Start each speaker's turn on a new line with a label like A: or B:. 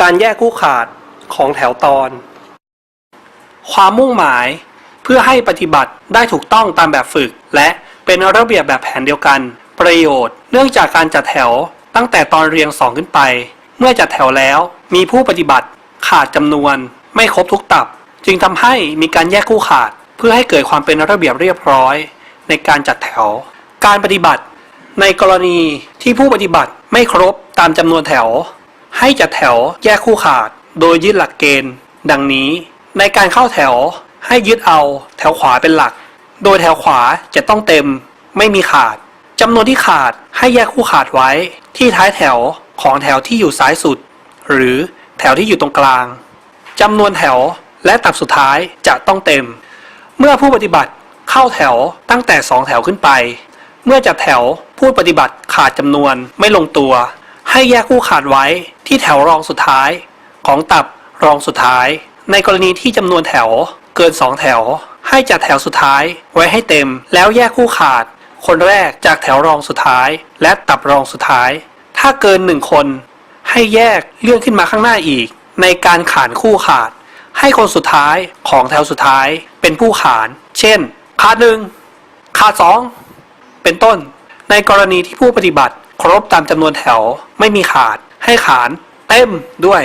A: การแยกคู่ขาดของแถวตอน ความมุ่งหมายเพื่อให้ปฏิบัติได้ถูกต้องตามแบบฝึก และเป็นระเบียบแบบแผนเดียวกัน ประโยชน์ เนื่องจากการจัดแถวตั้งแต่ตอนเรียงสองขึ้นไป เมื่อจัดแถวแล้วมีผู้ปฏิบัติขาดจำนวน ไม่ครบทุกตับ จึงทำให้มีการแยกคู่ขาด เพื่อให้เกิดความเป็นระเบียบเรียบร้อย ในการจัดแถว การปฏิบัติ ในกรณีที่ผู้ปฏิบัติไม่ครบตามจำนวนแถว ให้จัดแถวแยกคู่ขาด โดยยึดหลักเกณฑ์ ดังนี้ ในการเข้าแถวให้ยึดเอาแถวขวาเป็นหลัก โดยแถวขวาจะต้องเต็ม ไม่มีขาดจำนวนที่ขาดให้แยกคู่ขาดไว้ ที่ท้ายแถวของแถวที่อยู่ซ้ายสุด หรือแถวที่อยู่ตรงกลางจำนวนแถวและตับสุดท้ายจะต้องเต็ม เมื่อผู้ปฏิบัติเข้าแถวตั้งแต่สองแถวขึ้นไป เมื่อจัดแถวผู้ปฏิบัติขาดจำนวนไม่ลงตัว ให้แยกคู่ขาดไว้ที่แถวรองสุดท้าย ของตับรองสุดท้าย ในกรณีที่จำนวนแถวเกินสองแถว ให้จัดแถวสุดท้ายไว้ให้เต็ม แล้วแยกคู่ขาด คนแรกจากแถวรองสุดท้าย และตับรองสุดท้าย ถ้าเกินหนึ่งคน ให้แยกเลื่อนขึ้นมาข้างหน้าอีก ในการขานคู่ขาด ให้คนสุดท้ายของแถวสุดท้ายเป็นผู้ขาน เช่น ขาดหนึ่งขาดสองเป็นต้น ในกรณีที่ผู้ปฏิบัติ ครบตามจำนวนแถวไม่มีขาด ให้ขาน เต็มด้วย